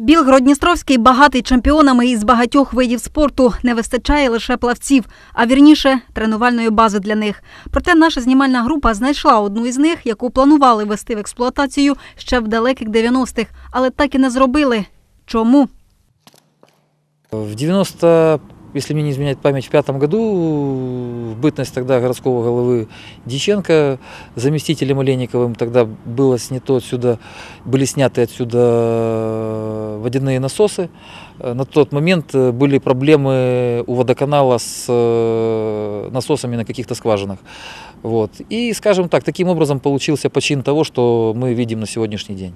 Білгород-Дністровський багатий чемпіонами із багатьох видів спорту. Не вистачає лише плавців, а вірніше тренувальної бази для них. Проте наша знімальна група знайшла одну із них, яку планували вести в експлуатацію ще в далеких 90-х, але так і не зробили. Чому? В 90, если мне не изменяет память, в пятом году, в бытность тогда городского головы Диченко, заместителем Олейниковым тогда было снято отсюда, были сняты отсюда водяные насосы. Э, На тот момент э, были проблемы у водоканала с э, насосами на каких-то скважинах. Вот. И, скажем так, таким образом получился почин того, что мы видим на сегодняшний день.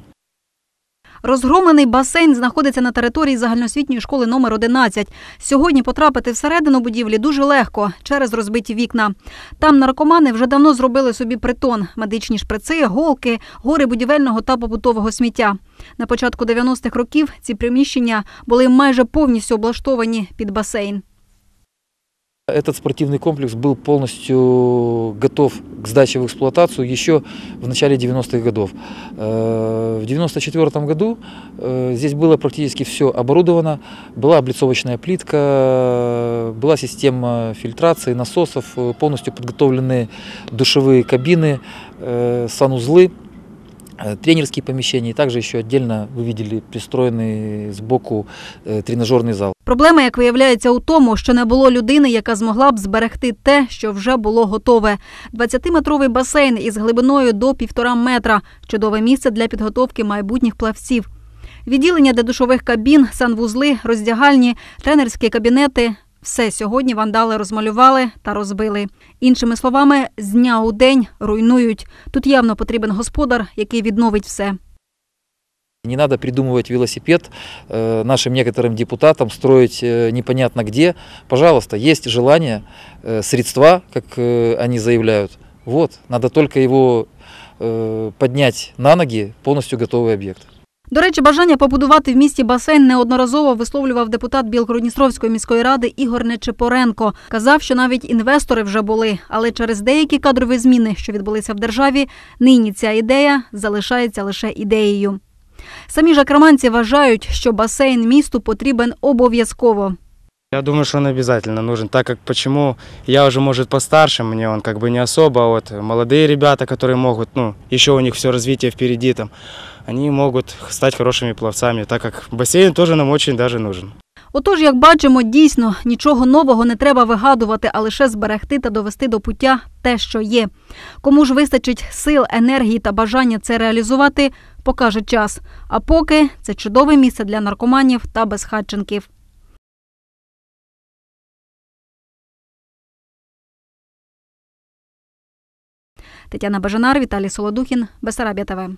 Розгромлений басейн знаходиться на території загальноосвітньої школи номер 11. Сьогодні потрапити всередину будівлі дуже легко через розбиті вікна. Там наркомани вже давно зробили собі притон, медичні шприци, голки, гори будівельного та побутового сміття. На початку 90-х років ці приміщення були майже повністю облаштовані під басейн. Этот спортивный комплекс был полностью готов к сдаче в эксплуатацию еще в начале 90-х годов. Э, В 1994 году э, здесь было практически все оборудовано. Была облицовочная плитка, была система фильтрации, насосов, э, полностью подготовлены душевые кабины, санузлы, тренерские помещения. И также еще отдельно вы видели пристроенный сбоку тренажерный зал. Проблема, як виявляється, у тому, що не було людини, яка змогла б зберегти те, що вже було готове. 20-метровий басейн із глибиною до півтора метра. Чудове місце для підготовки майбутніх плавців. Відділення для душових кабін, санвузли, роздягальні, тренерські кабінети. Все сьогодні вандали розмалювали та розбили. Іншими словами, з дня у день руйнують. Тут явно потрібен господар, який відновить все. Не надо придумывать велосипед э, нашим некоторым депутатам, строить э, непонятно где. Пожалуйста, есть желание, э, средства, как э, они заявляют. Вот, надо только его э, поднять на ноги, полностью готовый объект. До речі, бажання побудувати в місті басейн неодноразово висловлював депутат Білгородністровської міської ради Ігор Нечипоренко. Казав, що навіть інвестори вже були, але через деякі кадрові зміни, що відбулися в державі, нині ця ідея залишається лише ідеєю. Самі ж акроманці вважають, що басейн місту потрібен обов'язково. Я думаю, что он обязательно нужен, так как почему я уже, может, постарше, мне он как бы не особо, а вот молодые ребята, которые могут, ну, еще у них все развитие впереди там, они могут стать хорошими пловцами, так как бассейн тоже нам очень даже нужен. Отож, як бачимо, дійсно нічого нового не треба вигадувати, а лише зберегти та довести до пуття те, що є. Кому ж вистачить сил, енергії та бажання це реалізувати, покаже час. А поки це чудове місце для наркоманів та безхатченків. Тетяна Бажанар, Віталій Солодухін, Бесарабія ТВ.